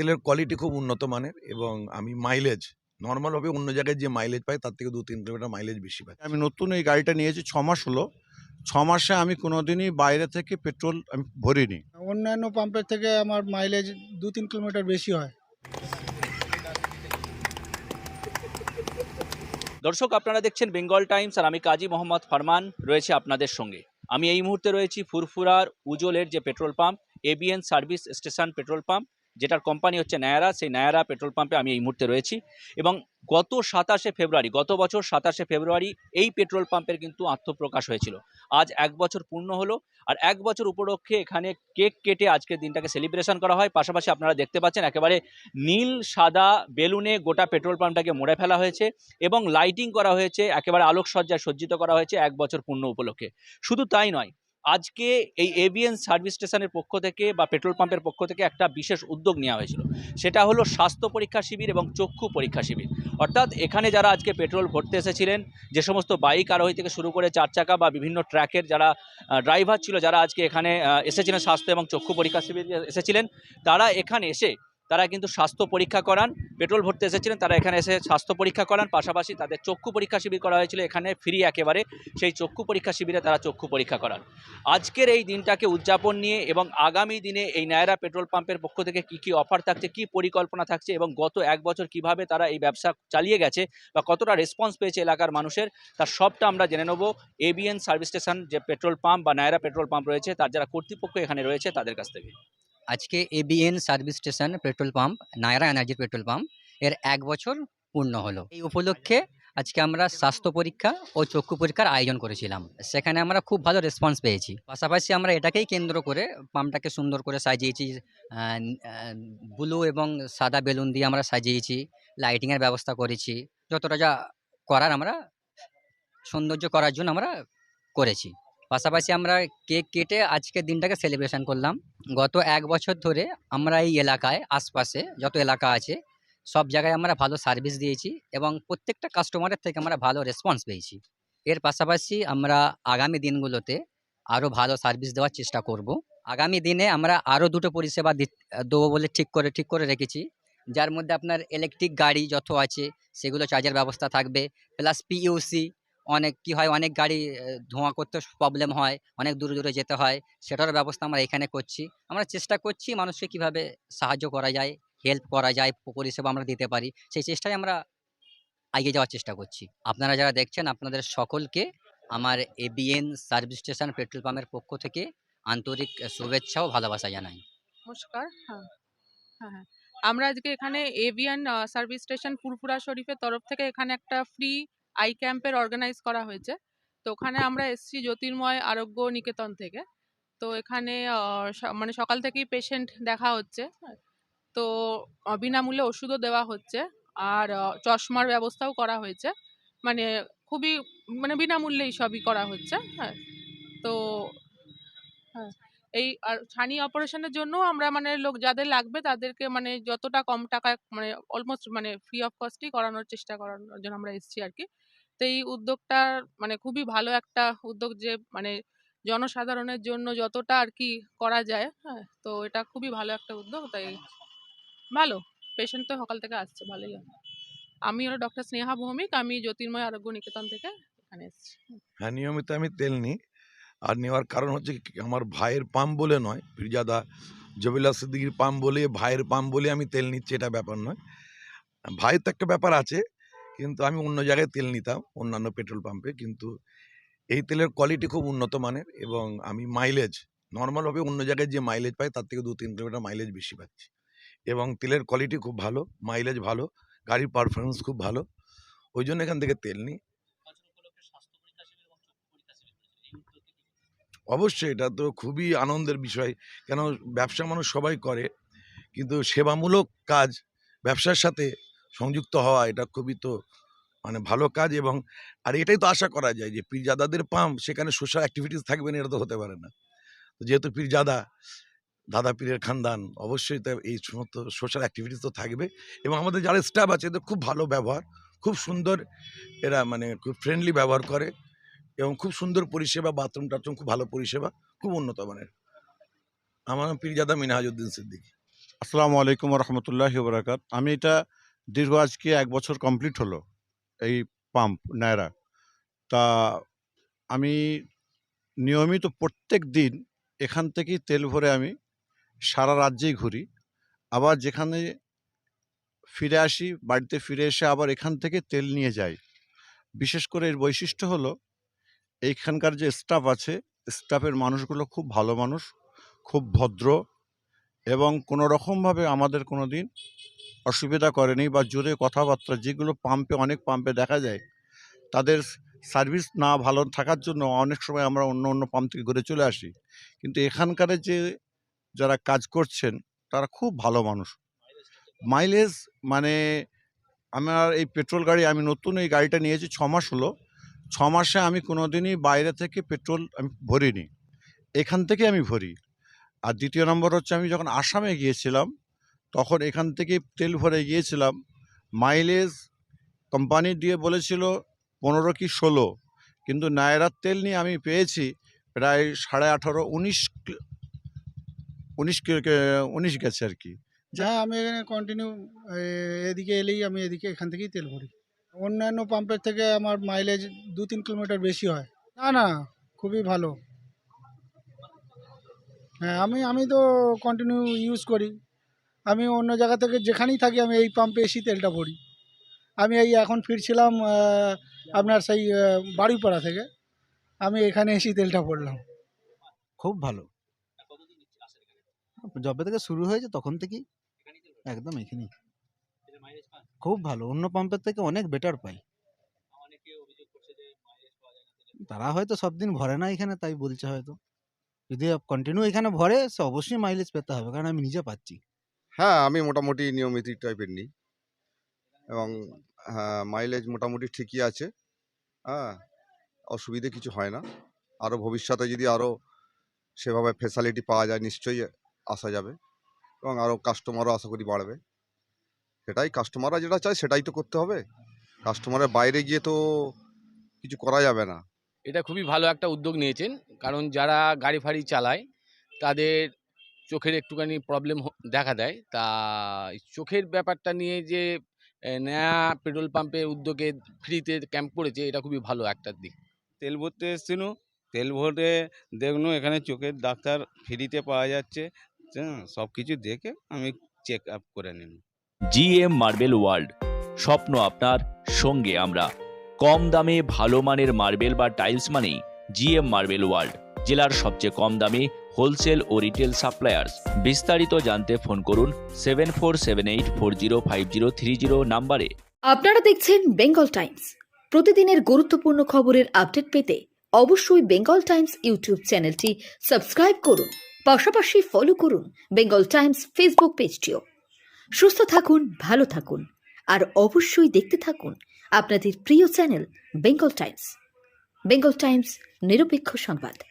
তেলের কোয়ালিটি খুব উন্নত মানের এবং আমি মাইলেজ নর্মালভাবে অন্য জায়গায় যে মাইলেজ পাই তার থেকে দু তিন কিলোমিটার মাইলেজ বেশি পাই। আমি নতুন এই গাড়িটা নিয়েছি ছ মাস হলো। ছ মাসে আমি কোনোদিনই বাইরে থেকে পেট্রোল আমি ভরিনি। অন্যান্য পাম্পের থেকে আমার মাইলেজ দু তিন কিলোমিটার বেশি হয়। দর্শক আপনারা দেখছেন বেঙ্গল টাইমস আর আমি কাজী মোহাম্মদ ফরমান রয়েছে আপনাদের সঙ্গে। আমি এই মুহূর্তে রয়েছি ফুরফুরার উজলের যে petrol pump ABN service station petrol pump যেটার কোম্পানি হচ্ছে নায়ারা সেই নায়ারা পেট্রোল পাম্পে আমি এই মুহূর্তে রয়েছি। এবং গত সাতাশে ফেব্রুয়ারি, গত বছর সাতাশে ফেব্রুয়ারি এই পেট্রোল পাম্পের কিন্তু আত্মপ্রকাশ হয়েছিল। আজ এক বছর পূর্ণ হলো আর এক বছর উপলক্ষে এখানে কেক কেটে আজকের দিনটাকে সেলিব্রেশন করা হয়। পাশাপাশি আপনারা দেখতে পাচ্ছেন একেবারে নীল, সাদা বেলুনে গোটা পেট্রোল পাম্পটাকে মোড়ে ফেলা হয়েছে এবং লাইটিং করা হয়েছে, একেবারে আলোকসজ্জায় সজ্জিত করা হয়েছে এক বছর পূর্ণ উপলক্ষে। শুধু তাই নয় আজকে এই এবিএন সার্ভিস স্টেশনের পক্ষ থেকে বা পেট্রোল পাম্পের পক্ষ থেকে একটা বিশেষ উদ্যোগ নেওয়া হয়েছিল। সেটা হলো স্বাস্থ্য পরীক্ষা শিবির এবং চক্ষু পরীক্ষা শিবির। অর্থাৎ এখানে যারা আজকে পেট্রোল ভরতে এসেছিলেন, যে সমস্ত বাইক আরোহী থেকে শুরু করে চার চাকা বা বিভিন্ন ট্র্যাকের যারা ড্রাইভার ছিল, যারা আজকে এখানে এসেছিলেন স্বাস্থ্য এবং চক্ষু পরীক্ষা শিবির এসেছিলেন, তারা এখানে এসে তারা কিন্তু স্বাস্থ্য পরীক্ষা করান, পেট্রোল ভরতে এসেছিলেন, তারা এখানে এসে স্বাস্থ্য পরীক্ষা করান, পাশাপাশি তাদের চক্ষু পরীক্ষা শিবির করা হয়েছিল, এখানে ফ্রি একেবারে, সেই চক্ষু পরীক্ষা শিবিরে তারা চক্ষু পরীক্ষা করান। আজকের এই দিনটাকে উদযাপন নিয়ে এবং আগামী দিনে এই নায়রা পেট্রোল পাম্পের পক্ষ থেকে কি কি অফার থাকছে, কি পরিকল্পনা থাকছে এবং গত এক বছর কীভাবে তারা এই ব্যবসা চালিয়ে গেছে বা কতটা রেসপন্স পেয়েছে এলাকার মানুষের তার সবটা আমরা জেনে নেব। এবিএন সার্ভিস স্টেশন যে পেট্রোল পাম্প বা নায়রা পেট্রোল পাম্প রয়েছে, তার যারা কর্তৃপক্ষ এখানে রয়েছে তাদের কাছ থেকে। আজকে ABN service station petrol pump, Nayara এনার্জির পেট্রোল পাম্প, এর এক বছর পূর্ণ হলো। এই উপলক্ষে আজকে আমরা স্বাস্থ্য পরীক্ষা ও চক্ষু পরীক্ষার আয়োজন করেছিলাম। সেখানে আমরা খুব ভালো রেসপন্স পেয়েছি। পাশাপাশি আমরা এটাকেই কেন্দ্র করে পাম্পটাকে সুন্দর করে সাজিয়েছি ব্লু এবং সাদা বেলুন দিয়ে আমরা সাজিয়েছি লাইটিংয়ের ব্যবস্থা করেছি, যতটা যা করার আমরা, সৌন্দর্য করার জন্য আমরা করেছি। পাশাপাশি আমরা কেক কেটে আজকের দিনটাকে সেলিব্রেশন করলাম। গত এক বছর ধরে আমরা এই এলাকায়, আশপাশে যত এলাকা আছে, সব জায়গায় আমরা ভালো সার্ভিস দিয়েছি এবং প্রত্যেকটা কাস্টমারের থেকে আমরা ভালো রেসপন্স পেয়েছি। এর পাশাপাশি আমরা আগামী দিনগুলোতে আরও ভালো সার্ভিস দেওয়ার চেষ্টা করব। আগামী দিনে আমরা আরও দুটো পরিষেবা দেবো বলে ঠিক করে ঠিক করে রেখেছি। যার মধ্যে আপনার ইলেকট্রিক গাড়ি যত আছে, সেগুলো চার্জের ব্যবস্থা থাকবে। প্লাস পিইউসি অনেক কি হয়, অনেক গাড়ি ধোঁয়া করতে প্রবলেম হয়, অনেক দূরে দূরে যেতে হয়। সেটারও ব্যবস্থা আমরা এখানে করছি। আমরা চেষ্টা করছি মানুষকে কীভাবে সাহায্য করা যায় হেল্প করা যায় পরিষেবা আমরা দিতে পারি, সেই চেষ্টায় আমরা এগিয়ে যাওয়ার চেষ্টা করছি। আপনারা যারা দেখছেন, আপনাদের সকলকে আমার এবিএন সার্ভিস স্টেশন পেট্রোল পাম্পের পক্ষ থেকে আন্তরিক শুভেচ্ছা ও ভালোবাসা জানাই। নমস্কার হ্যাঁ হ্যাঁ হ্যাঁ। আমরা আজকে এখানে এভিয়ান সার্ভিস স্টেশন ফুরফুরা শরীফের তরফ থেকে এখানে একটা ফ্রি আই ক্যাম্পের অর্গানাইজ করা হয়েছে। তো ওখানে আমরা এসছি জ্যোতির্ময় আরোগ্য নিকেতন থেকে। তো এখানে মানে সকাল থেকেই পেশেন্ট দেখা হচ্ছে। তো বিনামূল্যে ওষুধও দেওয়া হচ্ছে। আর চশমার ব্যবস্থাও করা হয়েছে। মানে খুবই মানে বিনামূল্যেই সবই করা হচ্ছে। হ্যাঁ তো হ্যাঁ এই, আর ছানি অপারেশনের জন্য আমরা মানে লোক যাদের লাগবে তাদেরকে মানে যতটা কম টাকায় মানে অলমোস্ট মানে ফ্রি অফ কস্টই করানোর চেষ্টা করানোর জন্য আমরা এসেছি আর কি। তো এই উদ্যোগটা মানে খুবই ভালো একটা উদ্যোগ যে মানে জনসাধারণের জন্য যতটা আর কি করা যায় হ্যাঁ? তো এটা খুবই ভালো একটা উদ্যোগ, তাই ভালো। পেশেন্ট তো সকাল থেকে আসছে, ভালোই। আমি হলো ডক্টর স্নেহা ভৌমিক, আমি জ্যোতির্ময় আরোগ্য নিকেতন থেকে এখানে এসেছি। হ্যাঁ নিয়মিত আমি তেল নিই। আর নেওয়ার কারণ হচ্ছে আমার ভাইয়ের পাম্প বলে নয়, ফিরজাদা জবিলা সিদ্দিকির পাম্প বলে, ভাইয়ের পাম্প বলে আমি তেল নিচ্ছি, এটা ব্যাপার নয়। ভাইয়ের তো একটা ব্যাপার আছে কিন্তু আমি অন্য জায়গায় তেল নিতাম অন্যান্য পেট্রোল পাম্পে। কিন্তু এই তেলের কোয়ালিটি খুব উন্নত মানের এবং আমি মাইলেজ নর্মালভাবে অন্য জায়গায় যে মাইলেজ পাই তার থেকে দু তিন কিলোমিটার মাইলেজ বেশি পাচ্ছি। এবং তেলের কোয়ালিটি খুব ভালো মাইলেজ ভালো গাড়ির পারফরমেন্স খুব ভালো। ওই জন্য এখান থেকে তেল নিই। অবশ্যই এটা তো খুবই আনন্দের বিষয়। কেন ব্যবসা মানুষ সবাই করে কিন্তু সেবামূলক কাজ ব্যবসার সাথে সংযুক্ত হওয়া, এটা খুবই তো মানে ভালো কাজ এবং, আর এটাই তো আশা করা যায় যে পীরজাদাদের পাম্প, সেখানে সোশ্যাল অ্যাক্টিভিটিস থাকবে না এটা তো হতে পারে না। যেহেতু পীরজাদা, দাদা পীরের খানদান, অবশ্যই তো এই সমস্ত সোশ্যাল অ্যাক্টিভিটিস তো থাকবে এবং আমাদের যারা স্টাফ আছে, এদের খুব ভালো ব্যবহার, খুব সুন্দর এরা মানে খুব ফ্রেন্ডলি ব্যবহার করে এবং খুব সুন্দর পরিষেবা বাথরুম টাথরুম খুব ভালো পরিষেবা, খুব উন্নত মানের। আমার পীরজাদা মিনহাজউদ্দিন সিদ্দিকী। আসসালামু আলাইকুম রহমতুল্লাহ বরাকাত। আমি এটা দীর্ঘ আজকে এক বছর কমপ্লিট হলো এই পাম্প নায়রা তা আমি নিয়মিত প্রত্যেক দিন এখান থেকেই তেল ভরে আমি সারা রাজ্যেই ঘুরি। আবার যেখানে ফিরে আসি, বাড়িতে ফিরে এসে আবার এখান থেকে তেল নিয়ে যাই। বিশেষ করে এর বৈশিষ্ট্য হলো এইখানকার যে স্টাফ আছে স্টাফের মানুষগুলো খুব ভালো মানুষ, খুব ভদ্র এবং কোনো রকমভাবে আমাদের কোনো দিন অসুবিধা করেনি বা জোরে কথাবার্তা যেগুলো পাম্পে অনেক পাম্পে দেখা যায়, তাদের সার্ভিস না ভালো থাকার জন্য অনেক সময় আমরা অন্য অন্য পাম্প থেকে ঘুরে চলে আসি। কিন্তু এখানকার যে যারা কাজ করছেন, তারা খুব ভালো মানুষ। মাইলেজ মানে আমার এই পেট্রোল গাড়ি, আমি নতুন এই গাড়িটা নিয়েছি ছ মাস হলো। ছ মাসে আমি কোনো দিনই বাইরে থেকে পেট্রোল আমি ভরিনি। এখান থেকে আমি ভরি। আর দ্বিতীয় নম্বর হচ্ছে আমি যখন আসামে গিয়েছিলাম, তখন এখান থেকে তেল ভরে গিয়েছিলাম। মাইলেজ কোম্পানি দিয়ে বলেছিল পনেরো কি ষোলো। কিন্তু নায়রার তেল নিয়ে আমি পেয়েছি প্রায় সাড়ে আঠারো, উনিশ উনিশ উনিশ গেছে আর কি। যা আমি এখানে কন্টিনিউ এদিকে এলেই আমি এদিকে এখান থেকেই তেল ভরি। অন্যান্য পাম্পের থেকে আমার মাইলেজ দু তিন কিলোমিটার বেশি হয়। না না, খুবই ভালো। হ্যাঁ আমি আমি তো কন্টিনিউ ইউজ করি। আমি অন্য জায়গা থেকে যেখানেই থাকি, আমি এই পাম্পে এসেই তেলটা ভরি। আমি এই এখন ফিরছিলাম আপনার সেই বাড়িপাড়া থেকে। আমি এখানে এসেই তেলটা ভরলাম। খুব ভালো। যবে থেকে শুরু হয়েছে, তখন থেকেই। একদম এখানেই। খুব ভালো। অন্য পাম্পের থেকে অনেক বেটার পাই। তারা হয়তো সব দিন ভরে না এখানে, তাই বলছে হয়তো। যদি কন্টিনিউ এখানে ভরে, সে অবশ্যই মাইলেজ পেতে হবে। কারণ আমি নিজে পাচ্ছি। হ্যাঁ আমি মোটামুটি নিয়মিত টাইপের নিই। এবং হ্যাঁ মাইলেজ মোটামুটি ঠিকই আছে। হ্যাঁ অসুবিধে কিছু হয় না। আরও ভবিষ্যতে যদি আরও সেভাবে ফেসিলিটি পাওয়া যায়, নিশ্চয়ই আসা যাবে। এবং আরও কাস্টমারও আশা করি বাড়বে। সেটাই কাস্টমাররা যেটা চায়, সেটাই তো করতে হবে। কাস্টমারের বাইরে গিয়ে তো কিছু করা যাবে না। এটা খুবই ভালো একটা উদ্যোগ নিয়েছেন। কারণ যারা গাড়ি ফাড়ি চালায় তাদের চোখের একটুখানি প্রবলেম দেখা দেয়। তা চোখের ব্যাপারটা নিয়ে যে নয়া পেট্রোল পাম্পের উদ্যোগে ফ্রিতে ক্যাম্প করেছে এটা খুবই ভালো একটা দিক। তেল ভরতে এসেছিল তেল ভরে দেখল এখানে চোখের ডাক্তার ফ্রিতে পাওয়া যাচ্ছে। হ্যাঁ সব কিছু দেখে আমি চেক আপ করে নিলাম জিএম মার্বেল ওয়ার্ল্ড স্বপ্ন আপনার সঙ্গে আমরা। কম দামে ভালো মানের মার্বেল বা টাইলস মানেই জিএম মার্বেল ওয়ার্ল্ড, জেলার সবচেয়ে কম দামে হোলসেল ও রিটেল সাপ্লায়ার্স। বিস্তারিত জানতে ফোন করুন seven four seven eight four zero five zero three zero নাম্বারে। আপনারা দেখছেন বেঙ্গল টাইমস। প্রতিদিনের গুরুত্বপূর্ণ খবরের আপডেট পেতে অবশ্যই বেঙ্গল টাইমস ইউটিউব চ্যানেলটি সাবস্ক্রাইব করুন, পাশাপাশি ফলো করুন বেঙ্গল টাইমস ফেসবুক পেজটিও সুস্থ থাকুন, ভালো থাকুন, আর অবশ্যই দেখতে থাকুন আপনাদের প্রিয় channel Bengal Times. Bengal Times নিরপেক্ষ সংবাদ।